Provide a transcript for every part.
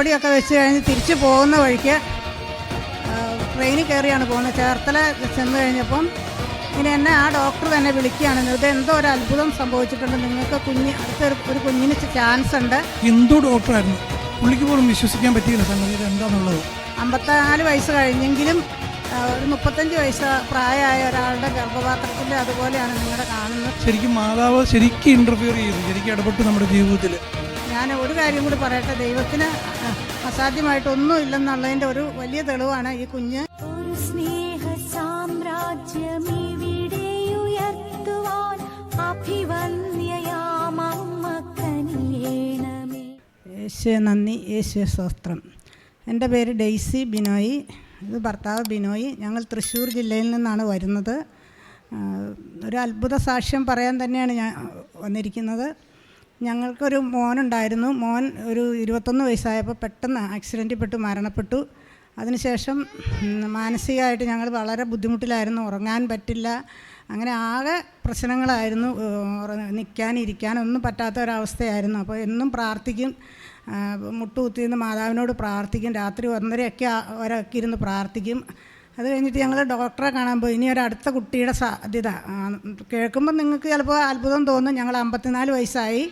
ഉടമ്പടിയൊക്കെ വെച്ച് കഴിഞ്ഞ് തിരിച്ചു പോകുന്ന വഴിക്ക് ട്രെയിനിൽ കയറിയാണ് പോകുന്നത്. ചേർത്തല ചെന്ന് കഴിഞ്ഞപ്പം ഇനി എന്നെ ആ ഡോക്ടർ തന്നെ വിളിക്കുകയാണ്. ഇത് എന്തോ ഒരു അത്ഭുതം സംഭവിച്ചിട്ടുണ്ട്. നിങ്ങൾക്ക് കുഞ്ഞ് അടുത്തൊരു ഒരു കുഞ്ഞിന് ചാൻസ് ഉണ്ട്. എന്തോ ഡോക്ടറായിരുന്നു പുള്ളിക്ക് പോലും വിശ്വസിക്കാൻ പറ്റിയില്ല സംഗതി എന്താണുള്ളത് എന്താണെന്നുള്ളത് അമ്പത്തിനാല് വയസ്സ് കഴിഞ്ഞെങ്കിലും ഒരു മുപ്പത്തഞ്ച് വയസ്സ് പ്രായമായ ഒരാളുടെ ഗർഭപാത്രത്തിൽ അതുപോലെയാണ് നിങ്ങളുടെ കാണുന്നത്. ശരിക്കും മാതാവ് ശരിക്കും ഇന്റർഫിയർ ചെയ്തു. ശരിക്കും ഇടപെട്ട് നമ്മുടെ ജീവിതത്തിൽ ഞാൻ ഒരു കാര്യം കൂടി പറയട്ടെ? ദൈവത്തിന് അസാധ്യമായിട്ടൊന്നും ഇല്ലെന്നുള്ളതിന്റെ ഒരു വലിയ തെളിവാണ് ഈ കുഞ്ഞ്. ഒരു സ്നേഹ കനിയേണമേ യേശുവെ നന്ദി. യേശുവെ സ്വസ്ത്രം എന്റെ പേര് ഡെയ്സി ബിനോയി. ഇത് ഭർത്താവ് ബിനോയി. ഞങ്ങൾ തൃശ്ശൂർ ജില്ലയിൽ നിന്നാണ് വരുന്നത്. ഒരു അത്ഭുത സാക്ഷ്യം പറയാൻ തന്നെയാണ് ഞാൻ വന്നിരിക്കുന്നത്. ഞങ്ങൾക്കൊരു മോനുണ്ടായിരുന്നു. മോൻ ഒരു ഇരുപത്തൊന്ന് വയസ്സായപ്പോൾ പെട്ടെന്ന് ആക്സിഡന്റിൽ പെട്ട് മരണപ്പെട്ടു. അതിനുശേഷം മാനസികമായിട്ട് ഞങ്ങൾ വളരെ ബുദ്ധിമുട്ടിലായിരുന്നു. ഉറങ്ങാൻ പറ്റില്ല. അങ്ങനെ ആകെ പ്രശ്നങ്ങളായിരുന്നു. നിൽക്കാൻ ഇരിക്കാൻ ഒന്നും പറ്റാത്ത ഒരവസ്ഥയായിരുന്നു. അപ്പോൾ എന്നും പ്രാർത്ഥിക്കും. മുട്ടുകുത്തിന്ന് മാതാവിനോട് പ്രാർത്ഥിക്കും. രാത്രി ഒന്നരയൊക്കെ ഒരൊക്കെ ഇരുന്ന് പ്രാർത്ഥിക്കും. അത് കഴിഞ്ഞിട്ട് ഞങ്ങൾ ഡോക്ടറെ കാണാൻ പോയി. ഇനി ഒരു അടുത്ത കുട്ടിയുടെ സാധ്യത കേൾക്കുമ്പോൾ നിങ്ങൾക്ക് ചിലപ്പോൾ അത്ഭുതം തോന്നും. ഞങ്ങൾ അമ്പത്തിനാല് വയസ്സായി.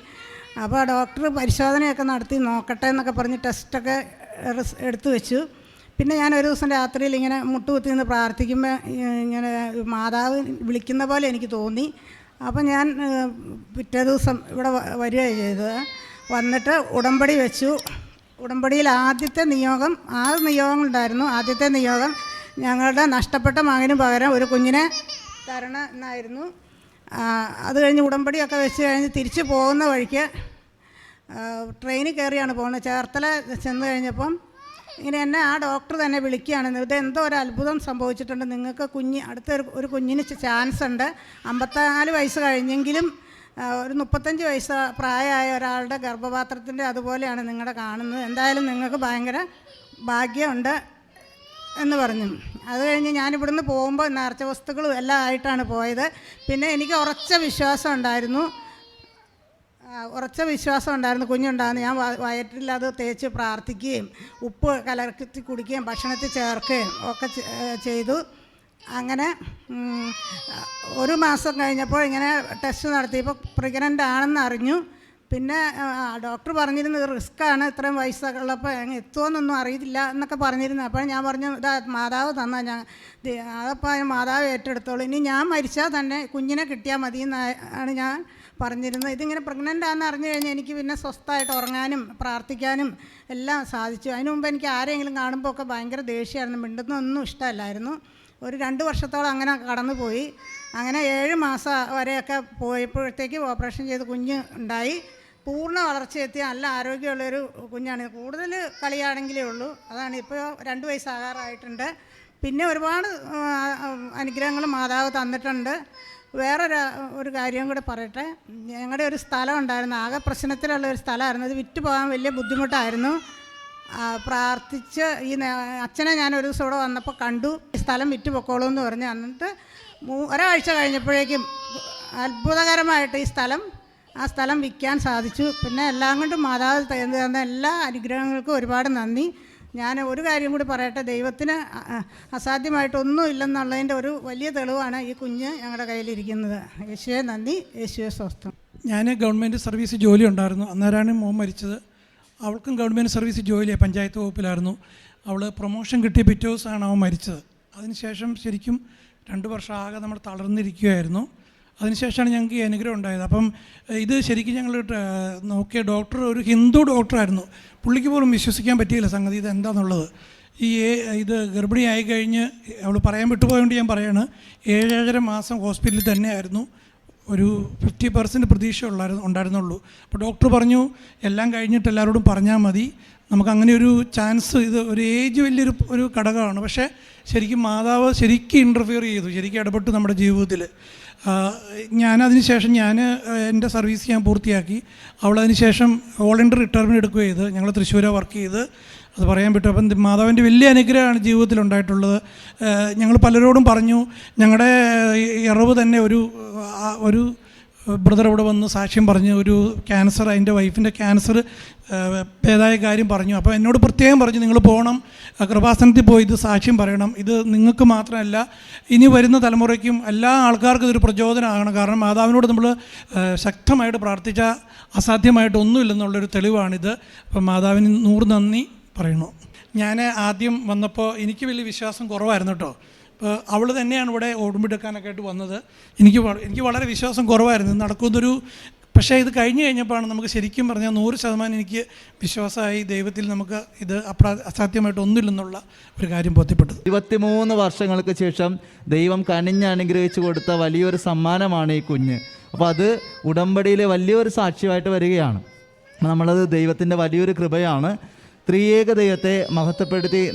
അപ്പോൾ ഡോക്ടർ പരിശോധനയൊക്കെ നടത്തി നോക്കട്ടെ എന്നൊക്കെ പറഞ്ഞ് ടെസ്റ്റൊക്കെ എടുത്തു വെച്ചു. പിന്നെ ഞാൻ ഒരു ദിവസം രാത്രിയിൽ ഇങ്ങനെ മുട്ടുകുത്തി നിന്ന് പ്രാർത്ഥിക്കുമ്പോൾ ഇങ്ങനെ മാതാവ് വിളിക്കുന്ന പോലെ എനിക്ക് തോന്നി. അപ്പോൾ ഞാൻ പിറ്റേ ദിവസം ഇവിടെ വരികയാണ് ചെയ്തത്. വന്നിട്ട് ഉടമ്പടി വെച്ചു. ഉടമ്പടിയിൽ ആദ്യത്തെ നിയോഗം ആറ് നിയോഗങ്ങളുണ്ടായിരുന്നു. ആദ്യത്തെ നിയോഗം ഞങ്ങളുടെ നഷ്ടപ്പെട്ട മകന് പകരം ഒരു കുഞ്ഞിനെ തരണം എന്നായിരുന്നു. അത് കഴിഞ്ഞ് ഉടമ്പടിയൊക്കെ വെച്ച് കഴിഞ്ഞ് തിരിച്ചു പോകുന്ന വഴിക്ക് ട്രെയിനിൽ കയറിയാണ് പോകുന്നത്. ചേർത്തല ചെന്ന് കഴിഞ്ഞപ്പം ഇങ്ങനെ എന്നെ ആ ഡോക്ടർ തന്നെ വിളിക്കുകയാണ് ഇത് എന്തോ ഒരു അത്ഭുതം സംഭവിച്ചിട്ടുണ്ട്. നിങ്ങൾക്ക് കുഞ്ഞ് അടുത്ത ഒരു കുഞ്ഞിന് ചാൻസ് ഉണ്ട്. അമ്പത്തിനാല് വയസ്സ് കഴിഞ്ഞെങ്കിലും ഒരു മുപ്പത്തഞ്ച് വയസ്സ് പ്രായമായ ഒരാളുടെ ഗർഭപാത്രത്തിന്റെ അതുപോലെയാണ് നിങ്ങളുടെ കാണുന്നത്. എന്തായാലും നിങ്ങൾക്ക് ഭയങ്കര ഭാഗ്യമുണ്ട്. എന്ന് പറഞ്ഞു. അത് കഴിഞ്ഞ് ഞാനിവിടുന്ന് പോകുമ്പോൾ നേർച്ച വസ്തുക്കളും എല്ലാം ആയിട്ടാണ് പോയത്. പിന്നെ എനിക്ക് ഉറച്ച വിശ്വാസം ഉണ്ടായിരുന്നു. ഉറച്ച വിശ്വാസം ഉണ്ടായിരുന്നു. കുഞ്ഞുണ്ടായിരുന്നു. ഞാൻ വയറ്റിൽ അത് തേച്ച് പ്രാർത്ഥിക്കുകയും ഉപ്പ് കലർത്തി കുടിക്കുകയും ഭക്ഷണത്തിൽ ചേർക്കുകയും ഒക്കെ ചെയ്തു. അങ്ങനെ ഒരു മാസം കഴിഞ്ഞപ്പോൾ ഇങ്ങനെ ടെസ്റ്റ് നടത്തിയപ്പോൾ പ്രഗ്നന്റ് ആണെന്ന് അറിഞ്ഞു. പിന്നെ ഡോക്ടർ പറഞ്ഞിരുന്നത് ആണ് ഇത്രയും വയസ്സുള്ളപ്പോൾ എത്തുമെന്നൊന്നും അറിയില്ല എന്നൊക്കെ പറഞ്ഞിരുന്നു അപ്പോൾ ഞാൻ പറഞ്ഞു ഇതാ മാതാവ് തന്നാൽ ഞാൻ അതപ്പോൾ മാതാവ് ഏറ്റെടുത്തോളൂ. ഇനി ഞാൻ മരിച്ചാൽ തന്നെ കുഞ്ഞിനെ കിട്ടിയാൽ മതി എന്നാണ് ഞാൻ പറഞ്ഞിരുന്നത്. ഇതിങ്ങനെ പ്രഗ്നന്റ് ആണെന്ന് അറിഞ്ഞു കഴിഞ്ഞാൽ എനിക്ക് പിന്നെ സ്വസ്ഥമായിട്ട് ഉറങ്ങാനും പ്രാർത്ഥിക്കാനും എല്ലാം സാധിച്ചു. അതിനു മുമ്പ് എനിക്ക് ആരെങ്കിലും കാണുമ്പോൾ ഒക്കെ ഭയങ്കര ദേഷ്യമായിരുന്നു. മിണ്ടുന്നൊന്നും ഇഷ്ടമല്ലായിരുന്നു. ഒരു രണ്ട് വർഷത്തോളം അങ്ങനെ കടന്നുപോയി. അങ്ങനെ ഏഴ് മാസം വരെയൊക്കെ പോയപ്പോഴത്തേക്ക് ഓപ്പറേഷൻ ചെയ്ത് കുഞ്ഞ് ഉണ്ടായി. പൂർണ വളർച്ചയെത്തിയ നല്ല ആരോഗ്യമുള്ളൊരു കുഞ്ഞാണ്. കൂടുതൽ കളിയാണെങ്കിലേ ഉള്ളൂ. അതാണ് ഇപ്പോൾ രണ്ട് വയസ്സാകാറായിട്ടുണ്ട്. പിന്നെ ഒരുപാട് അനുഗ്രഹങ്ങൾ മാതാവ് തന്നിട്ടുണ്ട്. വേറൊരു ഒരു കാര്യം കൂടെ പറയട്ടെ. ഞങ്ങളുടെ ഒരു സ്ഥലം ഉണ്ടായിരുന്നു. ആകെ പ്രശ്നത്തിലുള്ള ഒരു സ്ഥലമായിരുന്നു. അത് വിറ്റ് പോകാൻ വലിയ ബുദ്ധിമുട്ടായിരുന്നു. പ്രാർത്ഥിച്ച് ഈ അച്ഛനെ ഞാൻ ഒരു ദിവസം ഇവിടെ വന്നപ്പോൾ കണ്ടു. ഈ സ്ഥലം വിറ്റ് പൊക്കോളൂ എന്ന് പറഞ്ഞ്. എന്നിട്ട് ഒരാഴ്ച കഴിഞ്ഞപ്പോഴേക്കും അത്ഭുതകരമായിട്ട് ഈ സ്ഥലം ആ സ്ഥലം വിൽക്കാൻ സാധിച്ചു. പിന്നെ എല്ലാം കൊണ്ടും മാതാവ് തന്നു എല്ലാ അനുഗ്രഹങ്ങൾക്കും ഒരുപാട് നന്ദി. ഞാൻ ഒരു കാര്യം കൂടി പറയട്ടെ. ദൈവത്തിന് അസാധ്യമായിട്ടൊന്നും ഇല്ലെന്നുള്ളതിന്റെ ഒരു വലിയ തെളിവാണ് ഈ കുഞ്ഞ് ഞങ്ങളുടെ കയ്യിലിരിക്കുന്നത്. യേശുവെ നന്ദി. യേശുവെ സ്വസ്ഥം. ഞാൻ ഗവൺമെന്റ് സർവീസ് ജോലി ഉണ്ടായിരുന്നു. അന്നേരമാണ് മോൻ മരിച്ചത്. അവൾക്കും ഗവൺമെന്റ് സർവീസ് ജോലിയാണ് പഞ്ചായത്ത് വകുപ്പിലായിരുന്നു. അവൾ പ്രൊമോഷൻ കിട്ടിയ പിറ്റേ ദിവസമാണ് അവൻ മരിച്ചത്. അതിനുശേഷം ശരിക്കും രണ്ട് വർഷം ആകെ നമ്മൾ തളർന്നിരിക്കുകയായിരുന്നു. അതിനുശേഷമാണ് ഞങ്ങൾക്ക് ഈ അനുഗ്രഹം ഉണ്ടായത്. അപ്പം ഇത് ശരിക്കും ഞങ്ങൾ നോക്കിയ ഡോക്ടർ ഒരു ഹിന്ദു ഡോക്ടറായിരുന്നു. പുള്ളിക്ക് പോലും വിശ്വസിക്കാൻ പറ്റിയില്ല സംഗതി ഇത് എന്താണെന്നുള്ളത് ഈ ഇത് ഇത് ആയി കഴിഞ്ഞ് അവൾ പറയാൻ വിട്ടുപോയതുകൊണ്ട് ഞാൻ പറയാണ് ഏഴേഴര മാസം ഹോസ്പിറ്റലിൽ തന്നെയായിരുന്നു. ഒരു ഫിഫ്റ്റി പെർസെന്റ് പ്രതീക്ഷ ഉള്ളായിരുന്നു ഉണ്ടായിരുന്നുള്ളൂ. അപ്പോൾ ഡോക്ടർ പറഞ്ഞു എല്ലാം കഴിഞ്ഞിട്ട് എല്ലാവരോടും പറഞ്ഞാൽ മതി. നമുക്ക് അങ്ങനെ ഒരു ചാൻസ് ഇത് ഒരു ഏജ് വലിയൊരു ഒരു ഘടകമാണ്. പക്ഷേ ശരിക്കും മാതാവ് ശരിക്കും ഇന്റർഫിയർ ചെയ്തു. ശരിക്കും ഇടപെട്ടു നമ്മുടെ ജീവിതത്തിൽ ഞാനതിന് ശേഷം ഞാൻ എന്റെ സർവീസ് ഞാൻ പൂർത്തിയാക്കി. അവളതിന് ശേഷം വോളണ്ടിയർ റിട്ടയർമെന്റ് എടുക്കുക ചെയ്ത്. ഞങ്ങൾ തൃശ്ശൂരെ വർക്ക് ചെയ്ത്. അത് പറയാൻ പറ്റും. അപ്പം മാതാവിന്റെ വലിയ അനുഗ്രഹമാണ് ജീവിതത്തിൽ ഉണ്ടായിട്ടുള്ളത്. ഞങ്ങൾ പലരോടും പറഞ്ഞു ഞങ്ങളുടെ ഇറവ് തന്നെ ഒരു ഒരു ബ്രദർ അവിടെ വന്ന് സാക്ഷ്യം പറഞ്ഞു ഒരു ക്യാൻസർ അതിന്റെ വൈഫിന്റെ ക്യാൻസർ ഏതായ കാര്യം പറഞ്ഞു. അപ്പോൾ എന്നോട് പ്രത്യേകം പറഞ്ഞു നിങ്ങൾ പോകണം കൃപാസനത്തിൽ പോയി ഇത് സാക്ഷ്യം പറയണം. ഇത് നിങ്ങൾക്ക് മാത്രമല്ല ഇനി വരുന്ന തലമുറയ്ക്കും എല്ലാ ആൾക്കാർക്കും ഇതൊരു പ്രചോദനമാകണം. കാരണം മാതാവിനോട് നമ്മൾ ശക്തമായിട്ട് പ്രാർത്ഥിച്ച അസാധ്യമായിട്ടൊന്നുമില്ലെന്നുള്ളൊരു തെളിവാണിത്. അപ്പം മാതാവിന് നൂറ് നന്ദി പറയുന്നു. ഞാൻ ആദ്യം വന്നപ്പോൾ എനിക്ക് വലിയ വിശ്വാസം കുറവായിരുന്നു കേട്ടോ. അവൾ തന്നെയാണ് ഇവിടെ ഓടുമ്പെടുക്കാനൊക്കെ ആയിട്ട് വന്നത്. എനിക്ക് എനിക്ക് വളരെ വിശ്വാസം കുറവായിരുന്നു. നടക്കുന്നൊരു പക്ഷേ ഇത് കഴിഞ്ഞ് കഴിഞ്ഞപ്പോഴാണ് നമുക്ക് ശരിക്കും പറഞ്ഞാൽ നൂറ് ശതമാനം എനിക്ക് വിശ്വാസമായി ദൈവത്തിൽ നമുക്ക് ഇത് അപ്രാ അസാധ്യമായിട്ട് ഒന്നുമില്ലെന്നുള്ള ഒരു കാര്യം ബോധ്യപ്പെട്ടത്. ഇരുപത്തിമൂന്ന് വർഷങ്ങൾക്ക് ശേഷം ദൈവം കനിഞ്ഞ് അനുഗ്രഹിച്ചു കൊടുത്ത വലിയൊരു സമ്മാനമാണ് ഈ കുഞ്ഞ്. അപ്പോൾ അത് ഉടമ്പടിയിലെ വലിയൊരു സാക്ഷ്യമായിട്ട് വരികയാണ്. നമ്മളത് ദൈവത്തിന്റെ വലിയൊരു കൃപയാണ്. ത്രിയേക ദൈവത്തെ മഹത്വപ്പെടുത്തി